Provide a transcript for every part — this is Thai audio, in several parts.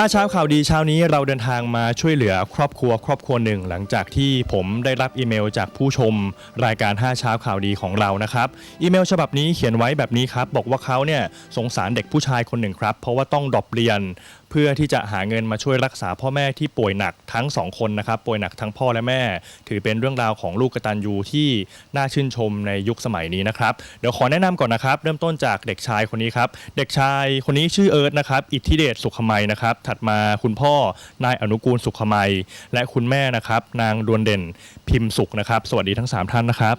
ห้าเช้าข่าวดีเช้านี้เราเดินทางมาช่วยเหลือครอบครัวครอบครัวหนึ่ง หลังจากที่ผมได้รับอีเมลจากผู้ชมรายการ5เช้าข่าวดีของเรานะครับอีเมลฉบับนี้เขียนไว้แบบนี้ครับบอกว่าเขาเนี่ยสงสารเด็กผู้ชายคนหนึ่งครับ เพราะว่าต้องดรอปเรียน เพื่อที่จะหาเงินมาช่วยรักษาพ่อแม่ที่ป่วยหนักทั้งสองคนนะครับ ป่วยหนักทั้งพ่อและแม่ ถือเป็นเรื่องราวของลูกกตัญญูที่น่าชื่นชมในยุคสมัยนี้นะครับ เดี๋ยวขอแนะนำก่อนนะครับ เริ่มต้นจากเด็กชายคนนี้ครับ เด็กชายคนนี้ชื่อเอิร์ธนะครับ อิทธิเดชสุขมัยนะครับ ถัดมาคุณพ่อนายอนุกูลสุขมัย และคุณแม่นะครับ นางดวนเด่นพิมพ์สุขนะครับ สวัสดีทั้งสามท่านนะครับ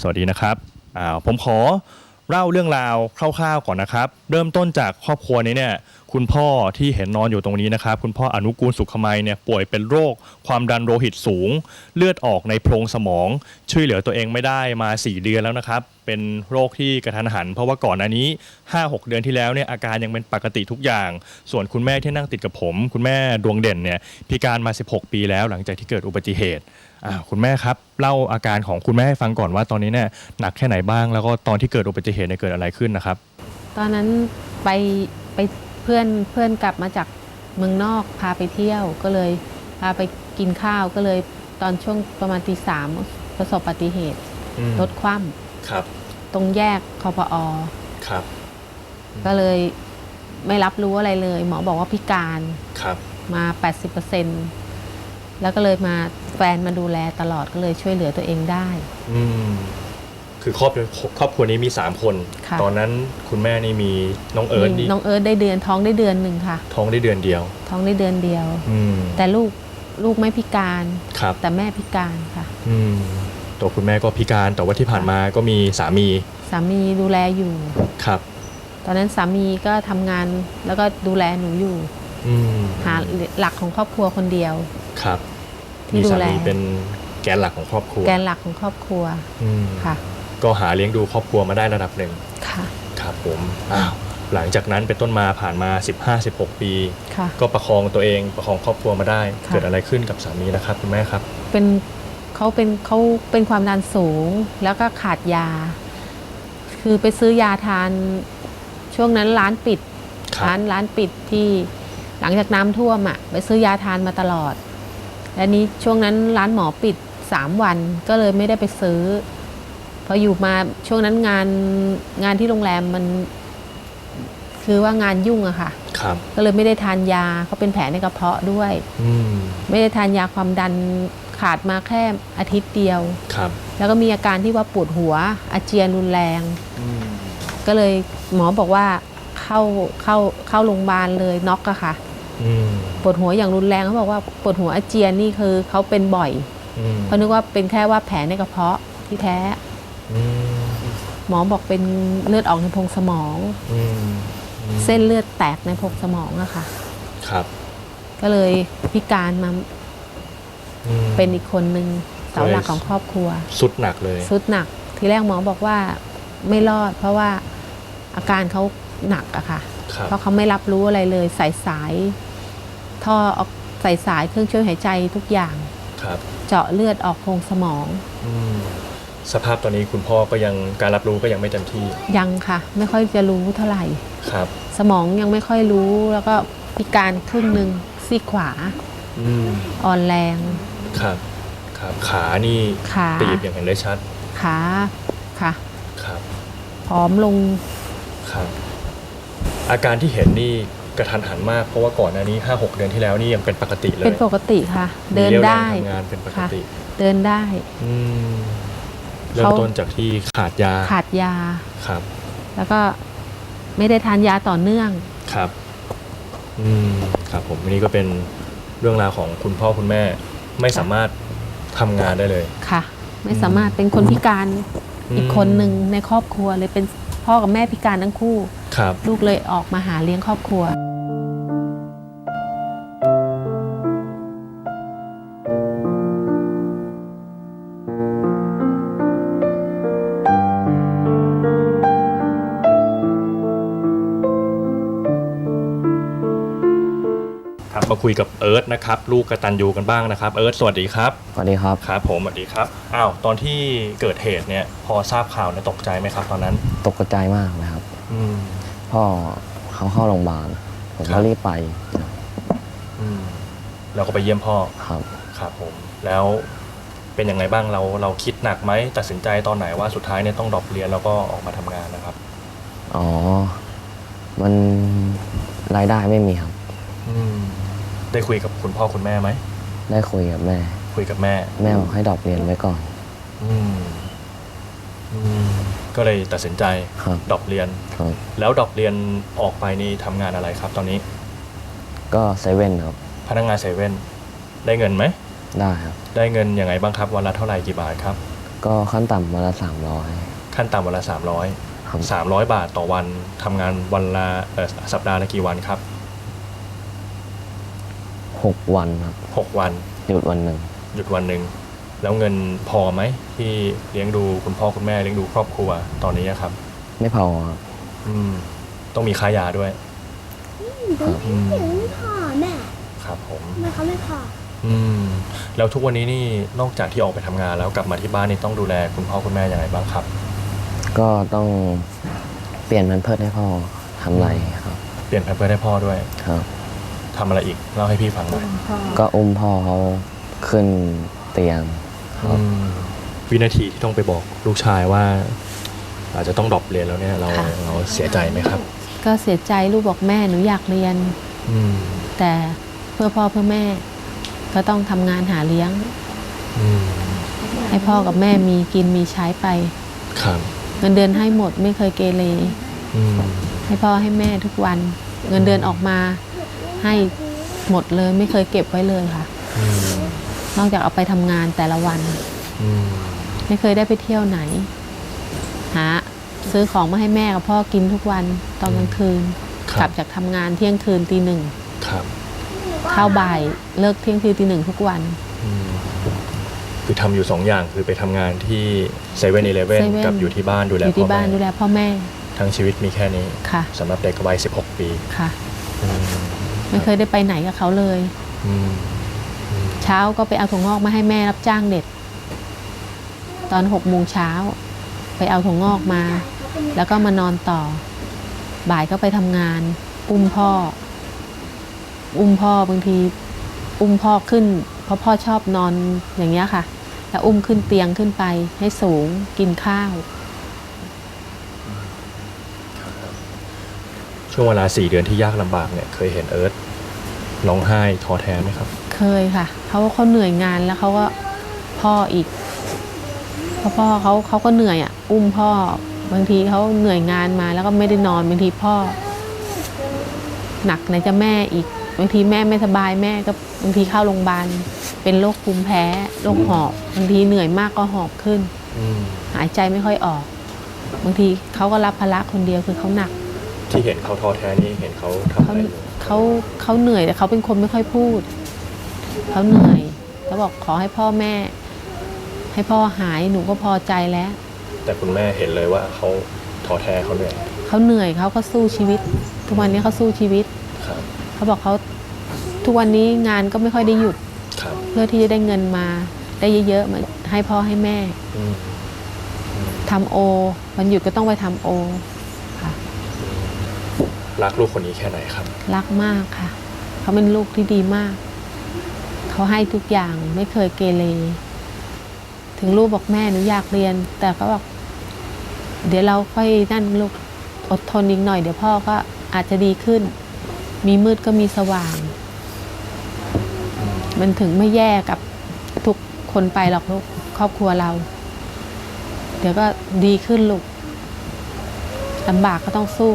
สวัสดีนะครับอ้าวผมขอ เล่าเรื่องราวคร่าวๆก่อนนะครับ เริ่มต้นจากครอบครัวนี้เนี่ยคุณพ่อที่เห็นนอนอยู่ตรงนี้นะครับ คุณพ่ออนุกูลสุขมัยเนี่ยป่วยเป็นโรค ความดันโลหิตสูง เลือดออกในโพรงสมอง ช่วยเหลือตัวเองไม่ได้มา 4 เดือนแล้วนะครับ เป็นโรคที่กระทันหัน เพราะว่าก่อนอันนี้ 5-6 เดือนที่แล้วเนี่ยอาการยังเป็นปกติทุกอย่าง ส่วนคุณแม่ที่นั่งติดกับผม คุณแม่ดวงเด่นเนี่ยพิการมา 16 ปีแล้วหลังจากที่เกิดอุบัติเหตุ คุณแม่ครับเล่าอาการของคุณแม่ให้ฟังก่อนว่าตอนนี้เนี่ยหนักแค่ไหนบ้างแล้วก็ตอนที่เกิดอุบัติเหตุเนี่ยเกิดอะไรขึ้นนะครับ ตอนนั้นไปไปเพื่อนเพื่อนกลับมาจากเมืองนอกพาไปเที่ยวก็เลยพาไปกินข้าวก็เลยตอนช่วงประมาณตีสามประสบอุบัติเหตุรถคว่ครับำตรงแยกคอพอครับก็เลยไม่รับรู้อะไรเลย หมอบอกว่าพิการครับมา 80% แล้วก็เลยมาแฟนมาดูแลตลอดก็เลยช่วยเหลือตัวเองได้ อืมคือครอบครัวครอบครัวนี้มี 3 คน ค่ะ ตอนนั้นคุณแม่นี่มีน้องเอิร์ธมีนี่น้องเอิร์ธได้เดือนท้องได้เดือนหนึ่งค่ะ ท้องได้เดือนเดียว ท้องได้เดือนเดียว อืมแต่ลูกลูกไม่พิการครับ แต่แม่พิการค่ะ อืมตัวคุณแม่ก็พิการแต่ว่าที่ผ่านมาก็มีสามีสามีดูแลอยู่ ครับ ตอนนั้นสามีก็ทำงานแล้วก็ดูแลหนูอยู่ อืมหาหลักของครอบครัวคนเดียว ครับที่มีดูสาแลมีเป็นแกนหลักของครอบครัว แกนหลักของครอบครัวอืมค่ะก็หาเลี้ยงดูครอบครัวมาได้ระดับหนึ่งค่ะครับผมอ้าวหลังจากนั้นเป็นต้นมาผ่านมา 15-16 ปี ค่ะ ก็ประคองตัวเองประคองครอบครัวมาได้ ค่ะ เกิดอะไรขึ้นกับสามีนะครับคุณแม่ครับ เป็นเขาเป็นเขาเป็นความดันสูงแล้วก็ขาดยา คือไปซื้อยาทานช่วงนั้นร้านปิด ครับ ร้านร้านปิดที่หลังจากน้ำท่วมอะไปซื้อยาทานมาตลอด และนี้ช่วงนั้นร้านหมอปิดสามวันก็เลยไม่ได้ไปซื้อ พออยู่มาช่วงนั้นงานงานที่โรงแรมมัน คือว่างานยุ่งอะค่ะ ครับ ก็เลยไม่ได้ทานยาเขาเป็นแผลในกระเพาะด้วย อืมไม่ได้ทานยาความดันขาดมาแค่อาทิตย์เดียว ครับแล้วก็มีอาการที่ว่าปวดหัว อาเจียนรุนแรง อืมก็เลยหมอบอกว่าเข้าเข้าเข้าโรงพยาบาลเลยน็อกอะค่ะอืม ปวดหัวอย่างรุนแรงเขาบอกว่าปวดหัวอาเจียนนี่คือเขาเป็นบ่อยอืมเขานึกว่าเป็นแค่ว่าแผลในกระเพาะที่แท้อืมหมอบอกเป็นเลือดออกในโพรงสมองอืมอืมเส้นเลือดแตกในโพรงสมองอะค่ะ ครับ ก็เลยพิการมาอืมเป็นอีกคนนึงเสาหลักของครอบครัว สุดหนักเลย สุดหนัก ทีแรกหมอบอกว่าไม่รอด เพราะว่าอาการเขาหนักอะค่ะครับเพราะเขาไม่รับรู้อะไรเลยใส่สาย ท่อออกใส่สายเครื่องช่วยหายใจทุกอย่าง ครับเจาะเลือดออกโพรงสมอง อืมสภาพตอนนี้คุณพ่อก็ยังการรับรู้ก็ยังไม่เต็มที่ยังค่ะ ไม่ค่อยจะรู้เท่าไหร่ ครับสมองยังไม่ค่อยรู้แล้วก็พิการครึ่งหนึ่งซีกขวา อืมอ่อนแรง ครับครับ ขานี่ขา ตีบอย่างเห็นได้ชัดขาค่ะครับพร้อมลงครับ อาการที่เห็นนี่ กระทันหันมากเพราะว่าก่อนหน้านี้ห้าหกเดือนที่แล้วนี่ยังเป็นปกติเลยเป็นปกติค่ะ เดินมีรี่ยวแรงได้ทำงานเป็นปกติ เดินได้อืมเริ่มเขาต้นจากที่ขาดยาขาดยาครับ แล้วก็ไม่ได้ทานยาต่อเนื่องครับอืมครับผมอันนี้ก็เป็นเรื่องราวของคุณพ่อคุณแม่ ไม่สามารถทำงานได้เลยค่ะ ไม่สามารถเป็นคนพิการอืมอีกคนหนึ่งในครอบครัวเลยเป็น พ่อกับแม่พิการทั้งคู่ ครับ ลูกเลยออกมาหาเลี้ยงครอบครัว ครับ มาคุยกับเอิร์ธนะครับ ลูกกตันยูกันบ้างนะครับ เอิร์ธสวัสดีครับ สวัสดีครับ ครับผมสวัสดีครับ อ้าว ตอนที่เกิดเหตุเนี่ย พอทราบข่าวเนี่ยตกใจไหมครับ ตอนนั้น ตกใจมากนะครับ อืมพ่อเขาเข้าโรงพยาบาลผมครัก็บรีบไปอืมเราก็ไปเยี่ยมพ่อครับ ครับผม แล้วเป็นยังไงบ้างเราเราคิดหนักไหมตัดสินใจตอนไหนว่าสุดท้ายเนี่ยต้องดรอปเรียนแล้วก็ออกมาทำงานนะครับ อ๋อ มันรายได้ไม่มีครับ อืมได้คุยกับคุณพ่อคุณแม่ไหมได้คุยกับแม่ คุยกับแม่แม่บอกให้ดรอปเรียนไว้ก่อน อืมอืม ก็เลยตัดสินใจครับดรอปเรียน ครับ แล้วดรอปเรียนออกไปนี่ทำงานอะไรครับ ตอนนี้ก็เซเว่นครับ พนักงานเซเว่นได้เงินไหม ได้ครับ ได้เงินยังไงบ้างครับ วันละเท่าไหร่กี่บาทครับ ก็ขั้นต่ำวันละสามร้อยขั้นต่ำวันละสามร้อยครับสามร้อยบาทต่อวันทำงานวันละเอ่อสัปดาห์ละกี่วันครับ หกวันครับหกวันหยุดวันหนึ่งหยุดวันหนึ่ง แล้วเงินพอไหมที่เลี้ยงดูคุณพ่อคุณแม่เลี้ยงดูครอบครัวตอนนี้อะครับ ไม่พอครับอืมต้องมีค่ายาด้วยครับอืมไม่พอแม่ครับผม ทำไมเขาไม่พออืม แล้วทุกวันนี้นี่นอกจากที่ออกไปทำงานแล้วกลับมาที่บ้านนี่ต้องดูแลคุณพ่อคุณแม่ยังไงบ้างครับ ก็ต้องเปลี่ยนแมันเพิดให้พ่อทำไรครับเปลี่ยนแพมเพิร์สให้พ่อด้วยครับ ทำอะไรอีกเล่าให้พี่ฟังหน่อย ก็อุ้มพ่อเขาขึ้นเตียงครับอืม วินาทีที่ต้องไปบอกลูกชายว่า อาจจะต้องดรอปเรียนแล้วเนี่ยเราค่ะเราเสียใจไหมครับ ก็เสียใจลูกบอกแม่หนูอยากเรียนอืมแต่เพื่อพ่อเพื่อแม่ ก็ต้องทำงานหาเลี้ยงอืมให้พ่อกับแม่มีกินมีใช้ไปครับเงินเดือนให้หมดไม่เคยเกเรอืมให้พ่อให้แม่ทุกวัน เงินเดือนออกมาให้หมดเลยไม่เคยเก็บไว้เลยค่ะอืม นอกจากเอาไปทำงานแต่ละวันอืมไม่เคยได้ไปเที่ยวไหน หาซื้อของมาให้แม่กับพ่อกินทุกวันตอนกลางคืนคกรัลับจากทำงานเที่ยงคืนตีหนึ่งครับเข้าบ่ายเลิกเที่ยงคืนตีหนึ่งทุกวันอืมคือทำอยู่สองอย่างคือไปทำงานที่เซเว่นอีเลฟเว่น 7-Eleven กับอยู่ที่บ้านดูแลอยู่พ่ที่อบ้านดูแม่แลพ่อแม่ ทั้งชีวิตมีแค่นี้ค่ะสำหรับเด็กวัย16 ปีค่ะอืมไม่เคยได้ไปไหนกับเขาเลยอืม เช้าก็ไปเอาถั่วงอกมาให้แม่รับจ้างเด็ด ตอนหกโมงเช้า ไปเอาถั่วงอกมา แล้วก็มานอนต่อ บ่ายก็ไปทำงาน อุ้มพ่อ อุ้มพ่อบางที อุ้มพ่อขึ้น เพราะพ่อชอบนอนอย่างเงี้ยค่ะ แล้วอุ้มขึ้นเตียงขึ้นไปให้สูงกินข้าว ช่วงเวลาสี่เดือนที่ยากลำบากเนี่ยเคยเห็นเอิร์ธร้องไห้ท้อแท้ไหมครับ เคยค่ะเขาเขาเหนื่อยงานแล้วเขาก็พ่ออีกเพราะพ่อเขาเขาก็เหนื่อยอะ อุ้มพ่อบางทีเขาเหนื่อยงานมาแล้วก็ไม่ได้นอนบางทีพ่อ หนักไหนจะแม่อีกบางทีแม่ไม่สบายแม่ก็บางทีเข้าโรงพยาบาลเป็นโรคภูมิแพ้โรคหอบบางทีเหนื่อยมากก็หอบขึ้นอืมหายใจไม่ค่อยออก บางทีเขาก็รับภาระคนเดียวคือเขาหนัก ที่เห็นเขาท้อแท้นี่เห็นเขาทำเขาอะไรอยู่เขาเขาเหนื่อยแต่เขาเป็นคนไม่ค่อยพูด เขาเหนื่อยแล้วบอกขอให้พ่อแม่ ให้พ่อหายหนูก็พอใจแล้ว แต่คุณแม่เห็นเลยว่าเขาท้อแท้เขาเหนื่อยเขาเหนื่อยเขาก็สู้ชีวิต ทุกวันนี้เขาสู้ชีวิตครับเขาบอกเขาทุกวันนี้งานก็ไม่ค่อยได้หยุด ครับเพื่อที่จะได้เงินมา ได้เยอะๆมาให้พ่อให้แม่อืมทำโอวันหยุดก็ต้องไปทำโอค่ะ รักลูกคนนี้แค่ไหนครับ รักมากค่ะ เขาเป็นลูกที่ดีมาก เขาให้ทุกอย่างไม่เคยเกเรถึงลูกบอกแม่หนูอยากเรียน แต่ก็บอกเดี๋ยวเราค่อยนั่นลูกอดทนอีกหน่อย เดี๋ยวพ่อก็อาจจะดีขึ้น มีมืดก็มีสว่าง มันถึงไม่แย่กับทุกคนไปหรอกลูกครอบครัวเรา เดี๋ยวก็ดีขึ้นลูกลำบากก็ต้องสู้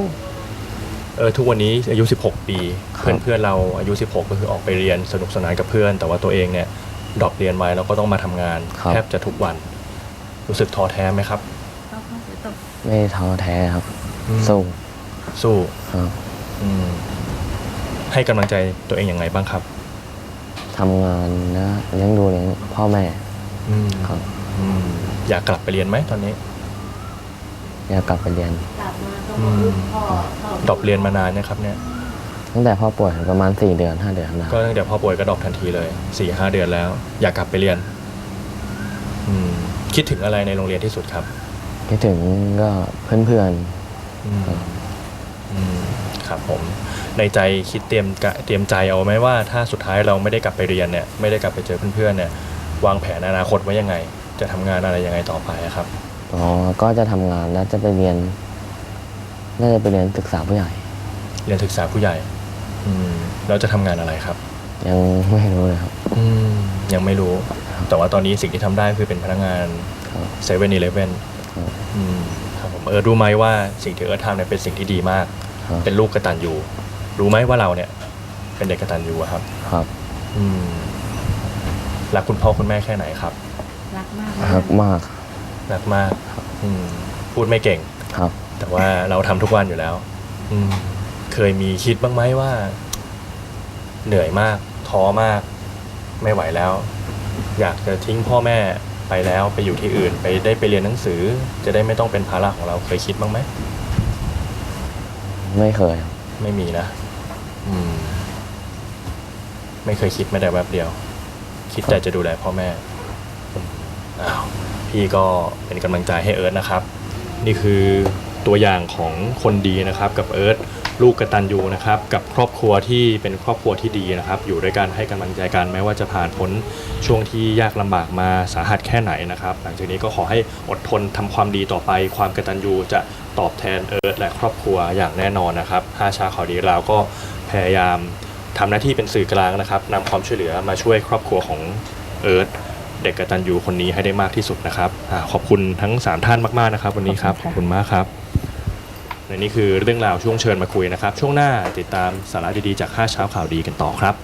เออทุกวันนี้อายุ 16 ปี ครับเพื่อนเพื่อนๆเราอายุ 16 ก็คือออกไปเรียนสนุกสนานกับเพื่อน แต่ว่าตัวเองเนี่ยดรอปเรียนไว้แล้วก็ต้องมาทำงานครับ แทบจะทุกวัน รู้สึกท้อแท้ไหมครับ ไม่ท้อแท้ครับ อืม สู้สู้ครับอืมให้กำลังใจตัวเองยังไงบ้างครับทำงานนะเลี้ยงดูเลี้ยงพ่อแม่อืมครับ อืมอยากกลับไปเรียนไหมตอนนี้ อยากกลับไปเรียนอืม ดรอปเรียนมานานนะครับเนี่ย ตั้งแต่พ่อป่วยประมาณสี่เดือนห้าเดือนแล้วก็ตั้งแต่พ่อป่วยก็ดรอปทันทีเลยสี่ห้าเดือนแล้ว อยากกลับไปเรียนอืมคิดถึงอะไรในโรงเรียนที่สุดครับ คิดถึงก็เพื่อนอืมอืมครับผมในใจคิดเตรียมกะเตรียมใจเอาไหมว่าถ้าสุดท้ายเราไม่ได้กลับไปเรียนเนี่ยไม่ได้กลับไปเจอเพื่อนๆเนี่ย วางแผนอนาคตไว้ยังไง จะทำงานอะไรยังไงต่อไปอะครับ อ๋อก็จะทำงานแล้วจะไปเรียน น่าจะไปเรียนศึกษาผู้ใหญ่ เรียนศึกษาผู้ใหญ่อืมแล้วจะทำงานอะไรครับ ยังไม่รู้เลยครับ อืมยังไม่รู้ แต่ว่าตอนนี้สิ่งที่ทำได้คือเป็นพนักงานครับเซเว่นอีเลฟเว่นครับ ครับผมเออรู้ไหมว่าสิ่งที่เอิร์ธทำเนี่ยเป็นสิ่งที่ดีมาก ครับเป็นลูกกตัญญูรู้ไหมว่าเราเนี่ย เป็นเด็กกตัญญูอะครับ ครับอืมรักคุณพ่อคุณแม่แค่ไหนครับรักมากรักมากรักมากอืมพูดไม่เก่ง ครับ แต่ว่าเราทำทุกวันอยู่แล้ว อืม เคยมีคิดบ้างไหมว่า เหนื่อยมาก ท้อมาก ไม่ไหวแล้ว อยากจะทิ้งพ่อแม่ไปแล้วไปอยู่ที่อื่น ไปได้ไปเรียนหนังสือ จะได้ไม่ต้องเป็นภาระของเราเคยคิดบ้างไหม ไม่เคยครับไม่มีนะ อืม ไม่เคยคิดไม่ได้แวบเดียว คิดแต่จะดูแลพ่อแม่อืมอ้าว พี่ก็เป็นกำลังใจให้เอิร์ธนะครับ นี่คือ ตัวอย่างของคนดีนะครับกับเอิร์ธลูกกตัญญูนะครับกับครอบครัวที่เป็นครอบครัวที่ดีนะครับ อยู่ด้วยกันให้กำลังใจกันแม้ว่าจะผ่านพ้นช่วงที่ยากลำบากมาสาหัสแค่ไหนนะครับ หลังจากนี้ก็ขอให้อดทนทำความดีต่อไป ความกตัญญูจะตอบแทนเอิร์ธและครอบครัวอย่างแน่นอนนะครับห้าชาข่าวดีเราก็พยายามทำหน้าที่เป็นสื่อกลางนะครับนำความช่วยเหลือมาช่วยครอบครัวของเอิร์ธ เด็กกตัญญูคนนี้ให้ได้มากที่สุดนะครับอาขอบคุณทั้ง 3 ท่านมากๆนะครับ วันนี้ครับขอบคุณมากครับและนี่คือเรื่องราวช่วงเชิญมาคุยนะครับ ช่วงหน้าติดตามสาระดีๆจาก5เช้าข่าวดีกันต่อครับ